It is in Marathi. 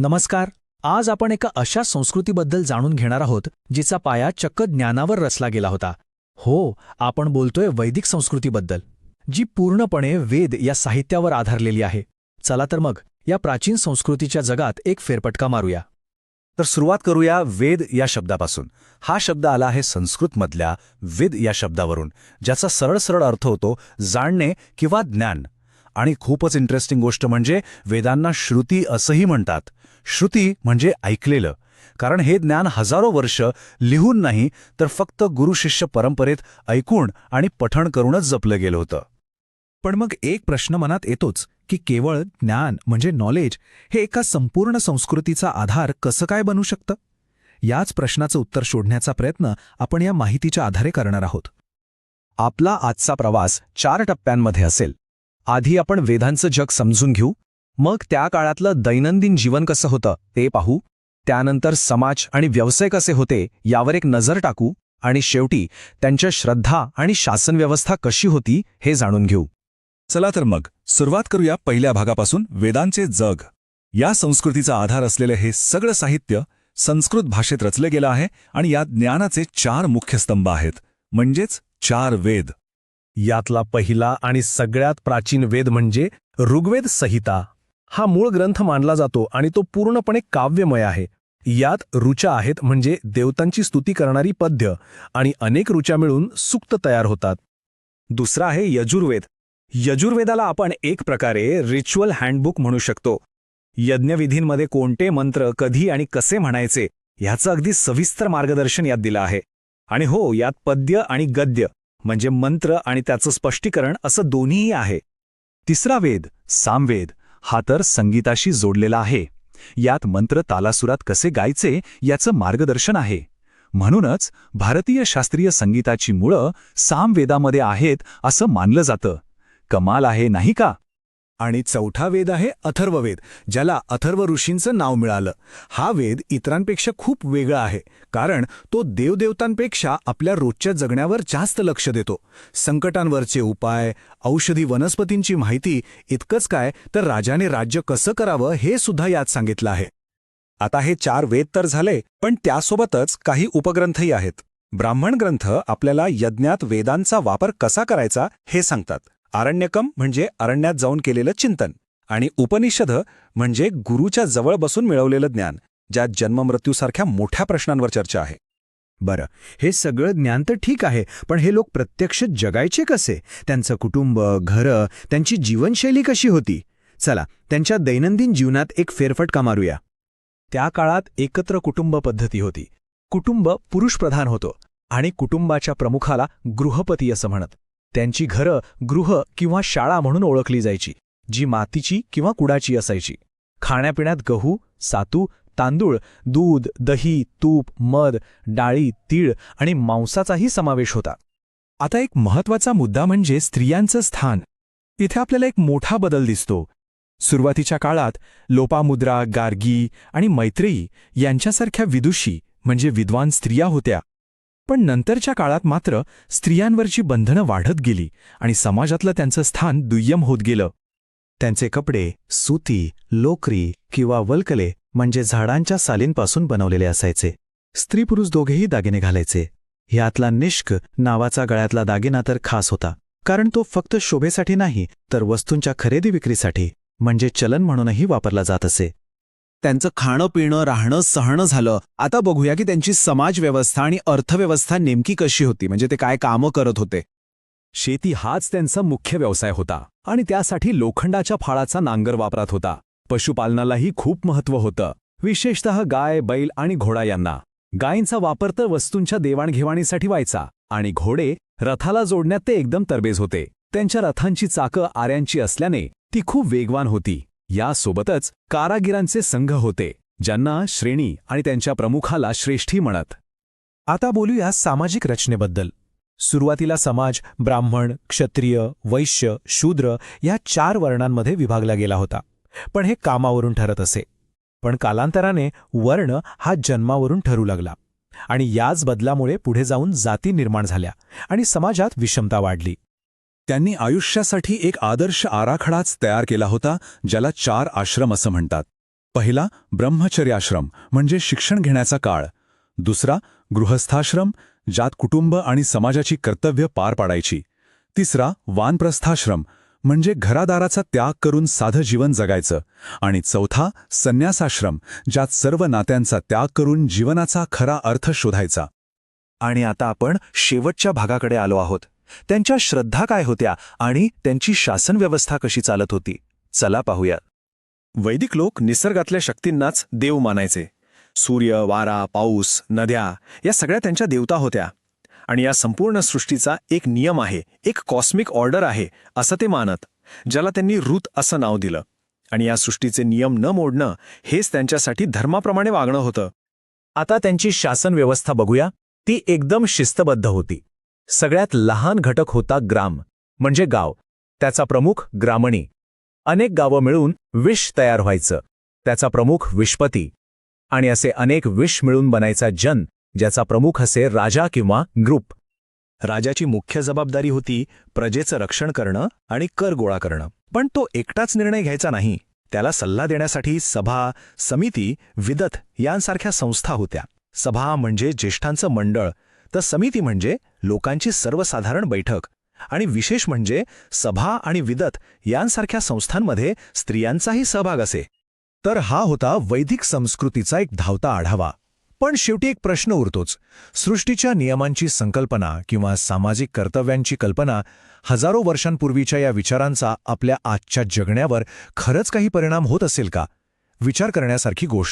नमस्कार. आज आपण एका अशा संस्कृतीबद्दल जाणून घेणार आहोत जिचा पाया चक्क ज्ञानावर रचला गेला होता. हो आपण बोलतोय वैदिक संस्कृतीबद्दल जी पूर्णपणे वेद या साहित्यावर आधारलेली आहे. चला तर मग या प्राचीन संस्कृतीच्या जगात एक फेरपटका मारूया. तर सुरुवात करूया वेद या शब्दापासून. हा शब्द आला आहे संस्कृतमधल्या विद या शब्दावरून ज्याचा सरळ सरळ अर्थ होतो जाणणे किंवा ज्ञान. आणि खूपच इंटरेस्टिंग गोष्ट म्हणजे वेदांना श्रुती असंही म्हणतात. श्रुती म्हणजे ऐकलेलं. कारण हे ज्ञान हजारो वर्ष लिहून नाही तर फक्त गुरुशिष्य परंपरेत ऐकून आणि पठण करूनच जपलं गेलं होतं. पण मग एक प्रश्न मनात येतोच की केवळ ज्ञान म्हणजे नॉलेज हे एका संपूर्ण संस्कृतीचा आधार कसं काय बनू शकतं? याच प्रश्नाचं उत्तर शोधण्याचा प्रयत्न आपण या माहितीच्या आधारे करणार आहोत. आपला आजचा प्रवास चार टप्प्यांमध्ये असेल. आधी आपण वेदांचं जग समजून घेऊ. मग त्या काळातलं दैनंदिन जीवन कसं होतं ते पाहू. त्यानंतर समाज आणि व्यवसाय कसे होते यावर एक नजर टाकू. आणि शेवटी त्यांच्या श्रद्धा आणि शासनव्यवस्था कशी होती हे जाणून घेऊ. चला तर मग सुरुवात करूया पहिल्या भागापासून वेदांचे जग. या संस्कृतीचा आधार असलेले हे सगळं साहित्य संस्कृत भाषेत रचलं गेलं आहे आणि यात ज्ञानाचे चार मुख्य स्तंभ आहेत. म्हणजेच चार वेद. यातला पहिला आणि सगळ्यात प्राचीन वेद म्हणजे ऋग्वेद संहिता. हा मूळ ग्रंथ मानला जातो आणि तो पूर्णपणे काव्यमय आहे. यात ऋचा आहेत म्हणजे देवतांची स्तुती करणारी पद्य आणि अनेक ऋचा मिळून सुक्त तयार होतात. दुसरा आहे यजुर्वेद. यजुर्वेदाला आपण एक प्रकारे रिच्युअल हँडबुक म्हणू शकतो. यज्ञविधींमध्ये कोणते मंत्र कधी आणि कसे म्हणायचे ह्याचं अगदी सविस्तर मार्गदर्शन यात दिलं आहे. आणि हो यात पद्य आणि गद्य म्हणजे मंत्र आणि त्याचं स्पष्टीकरण असं दोन्हीही आहे. तिसरा वेद सामवेद हा तर संगीताशी जोडलेला आहे. यात मंत्र तालासुरात कसे गायचे याचं मार्गदर्शन आहे. म्हणूनच भारतीय शास्त्रीय संगीताची मुळं सामवेदामध्ये आहेत असं मानलं जातं. कमाल आहे नाही का? आणि चौथा वेद आहे अथर्ववेद ज्याला अथर्व ऋषींचं नाव मिळालं. हा वेद इतरांपेक्षा खूप वेगळा आहे कारण तो देवदेवतांपेक्षा आपल्या रोजच्या जगण्यावर जास्त लक्ष देतो. संकटांवरचे उपाय औषधी वनस्पतींची माहिती इतकंच काय तर राजाने राज्य कसं करावं हे सुद्धा यात सांगितलं आहे. आता हे चार वेद तर झाले पण त्यासोबतच काही उपग्रंथही आहेत. ब्राह्मण ग्रंथ आपल्याला यज्ञात वेदांचा वापर कसा करायचा हे सांगतात. आरण्यकम म्हणजे अरण्यात जाऊन केलेलं चिंतन आणि उपनिषद म्हणजे गुरुच्या जवळ बसून मिळवलेलं ज्ञान ज्यात जन्ममृत्यूसारख्या मोठ्या प्रश्नांवर चर्चा आहे. बरं हे सगळं ज्ञान तर ठीक आहे पण हे लोक प्रत्यक्ष जगायचे कसे? त्यांचं कुटुंब घरं त्यांची जीवनशैली कशी होती? चला त्यांच्या दैनंदिन जीवनात एक फेरफटका मारूया. त्या काळात एकत्र कुटुंब पद्धती होती. कुटुंब पुरुषप्रधान होतं आणि कुटुंबाच्या प्रमुखाला गृहपती असं म्हणत. त्यांची घरं गृह किंवा शाळा म्हणून ओळखली जायची जी मातीची किंवा कुडाची असायची. खाण्यापिण्यात गहू सातू तांदूळ दूध दही तूप मध डाळी तीळ आणि मांसाचाही समावेश होता. आता एक महत्त्वाचा मुद्दा म्हणजे स्त्रियांचं स्थान. इथे आपल्याला एक मोठा बदल दिसतो. सुरुवातीच्या काळात लोपामुद्रा गार्गी आणि मैत्रेयी यांच्यासारख्या विदुषी म्हणजे विद्वान स्त्रिया होत्या. पण नंतरच्या काळात मात्र स्त्रियांवरची बंधनं वाढत गेली आणि समाजातलं त्यांचं स्थान दुय्यम होत गेलं. त्यांचे कपडे सुती लोकरी किंवा वल्कले म्हणजे झाडांच्या सालींपासून बनवलेले असायचे. स्त्री पुरुष दोघेही दागिने घालायचे. ह्यातला निष्क नावाचा गळ्यातला दागिना तर खास होता कारण तो फक्त शोभेसाठी नाही तर वस्तूंच्या खरेदी विक्रीसाठी म्हणजे चलन म्हणूनही वापरला जात असे. त्यांचं खाणं पिणं राहणं सहणं झालं. आता बघूया की त्यांची समाजव्यवस्था आणि अर्थव्यवस्था नेमकी कशी होती. म्हणजे ते काय कामं करत होते. शेती हाच त्यांचा मुख्य व्यवसाय होता. आणि त्यासाठी लोखंडाच्या फाळाचा नांगर वापरात होता. पशुपालनालाही खूप महत्त्व होतं. विशेषतः गाय बैल आणि घोडा यांना. गायींचा वापर तर वस्तूंच्या देवाणघेवाणीसाठी व्हायचा. आणि घोडे रथाला जोडण्यात ते एकदम तरबेज होते. त्यांच्या रथांची चाकं आऱ्यांची असल्याने ती खूप वेगवान होती. यासोबतच कारागिरांचे संघ होते ज्यांना श्रेणी आणि त्यांच्या प्रमुखाला श्रेष्ठी म्हणत. आता बोलूया सामाजिक रचनेबद्दल. सुरुवातीला समाज ब्राह्मण क्षत्रिय वैश्य शूद्र या चार वर्णांमध्ये विभागला गेला होता. पण हे कामावरून ठरत असे. पण कालांतराने वर्ण हा जन्मावरून ठरू लागला. आणि याच बदलामुळे पुढे जाऊन जाती निर्माण झाल्या आणि समाजात विषमता वाढली. त्यांनी आयुष्यासाठी एक आदर्श आराखडाच तयार केला होता ज्याला चार आश्रम असं म्हणतात. पहिला ब्रह्मचर्याश्रम म्हणजे शिक्षण घेण्याचा काळ. दुसरा गृहस्थाश्रम ज्यात कुटुंब आणि समाजाची कर्तव्य पार पाडायची. तिसरा वानप्रस्थाश्रम म्हणजे घरादाराचा त्याग करून साधं जीवन जगायचं. आणि चौथा संन्यासाश्रम ज्यात सर्व नात्यांचा त्याग करून जीवनाचा खरा अर्थ शोधायचा. आणि आता आपण शेवटच्या भागाकडे आलो आहोत. त्यांच्या श्रद्धा काय होत्या आणि त्यांची शासन व्यवस्था कशी चालत होती? चला पाहूया. वैदिक लोक निसर्गातल्या शक्तींनाच देव मानायचे. सूर्य वारा पाऊस नद्या या सगळ्या त्यांच्या देवता होत्या. आणि या संपूर्ण सृष्टीचा एक नियम आहे एक कॉस्मिक ऑर्डर आहे असं ते मानत ज्याला त्यांनी ऋत असं नाव दिलं. आणि या सृष्टीचे नियम न मोडणं हेच त्यांच्यासाठी धर्माप्रमाणे वागणं होतं. आता त्यांची शासन व्यवस्था बघूया. ती एकदम शिस्तबद्ध होती. सगळ्यात लहान घटक होता ग्राम म्हणजे गाव. त्याचा प्रमुख ग्रामणी. अनेक गावं मिळून विष तयार व्हायचं. त्याचा प्रमुख विषपती. आणि असे अनेक विष मिळून बनायचा जन ज्याचा प्रमुख असे राजा किंवा ग्रुप. राजाची मुख्य जबाबदारी होती प्रजेचं रक्षण करणं आणि कर गोळा करणं. पण तो एकटाच निर्णय घ्यायचा नाही. त्याला सल्ला देण्यासाठी सभा समिती विदत यांसारख्या संस्था होत्या. सभा म्हणजे ज्येष्ठांचं मंडळ. तर समिती म्हणजे लोकांची सर्वसाधारण बैठक. आणि विशेष म्हणजे सभा आणि विदत यांसारख्या संस्थांमध्ये स्त्रियांचाही सहभाग असे. तर हा होता वैदिक संस्कृतीचा एक धावता आढावा. पण शेवटी एक प्रश्न उरतोच. सृष्टीच्या नियमांची संकल्पना किंवा सामाजिक कर्तव्यांची कल्पना हजारो वर्षांपूर्वीच्या या विचारांचा आपल्या आजच्या जगण्यावर खरंच काही परिणाम होत असेल का? विचार करण्यासारखी गोष्ट.